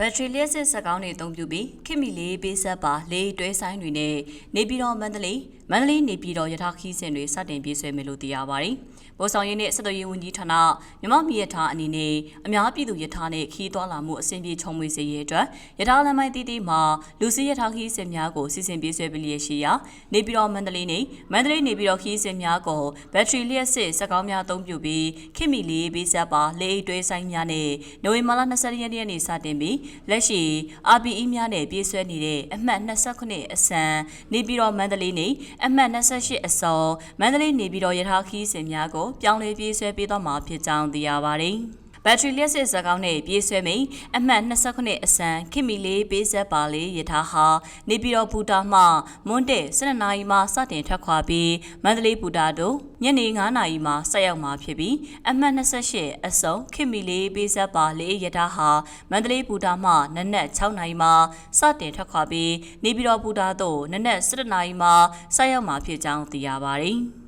ဘက်ထရီလျှက်စစ်စက်ကောင်းတွေအသုံးပြုပြီးခေတ်မီလေးပေးဆက်ပါလေးတွဲဆိုင်တွေနဲ့နေပြည်တော်မန္တလေး မန္တလေးနေပြည်တော်ရထားခီးစဉ်တွေစတင်ပြေးဆွဲမယ်လို့သိရပါတယ်။ဗိုလ်ဆောင်ရေးနဲ့ဆက်သွယ်ရေးဝန်ကြီးဌာနမြမမီရထားအနေနဲ့အများပြည်သူရထားနဲ့ခီးသွားလာမှုအဆင်ပြေချုံမွေစေရေးအတွက်ရထားလမ်းမိုင်းတီးတီးမှာလူစီရထားခီးစဉ်များကိုစီစဉ်ပြေးဆွဲပေးလျက်ရှိရာနေပြည်တော်မန္တလေးနဲ့မန္တလေးနေပြည်တော်ခီးစဉ်များကိုဘက်ထရီလျှက်စစ်စက်ကောင်းများအသုံးပြုပြီးခေတ်မီလေးပေးဆက်ပါလေးတွဲဆိုင်များနဲ့နိုဝင်ဘာလ20ရက်နေ့စတင်ပြီးလက်ရှိ RPE များနဲ့ပြေးဆွဲနေတဲ့အမှတ်29အစံနေပြည်တော်မန္တလေးနဲ့အမှတ်28အစောမန္တလေးနေပြည်တော်ရထားခီးစဉ်များကိုပြောင်းလဲပြေးဆွဲပေးသွားမှာဖြစ်ကြောင်းသိရပါတယ်။ ဘက်ထရီလျှက်စစ်ဇာတ်ကောင်းနဲ့ပြေးဆွဲမိန်အမှတ်29အစံခင်မီလေးပေးဆက်ပါလေးရထားဟာနေပြည်တော်ဘူတာမှမွန်းတဲ့12နာရီမှစတင်ထွက်ခွာပြီးမန္တလေးဘူတာတို့ညနေ9နာရီမှဆက်ရောက်မှာဖြစ်ပြီးအမှတ်28အစုံခင်မီလေးပေးဆက်ပါလေးရထားဟာမန္တလေးဘူတာမှနနက်6နာရီမှစတင်ထွက်ခွာပြီးနေပြည်တော်ဘူတာတို့နနက်7နာရီမှဆက်ရောက်မှာဖြစ်ကြောင်းသိရပါတယ်။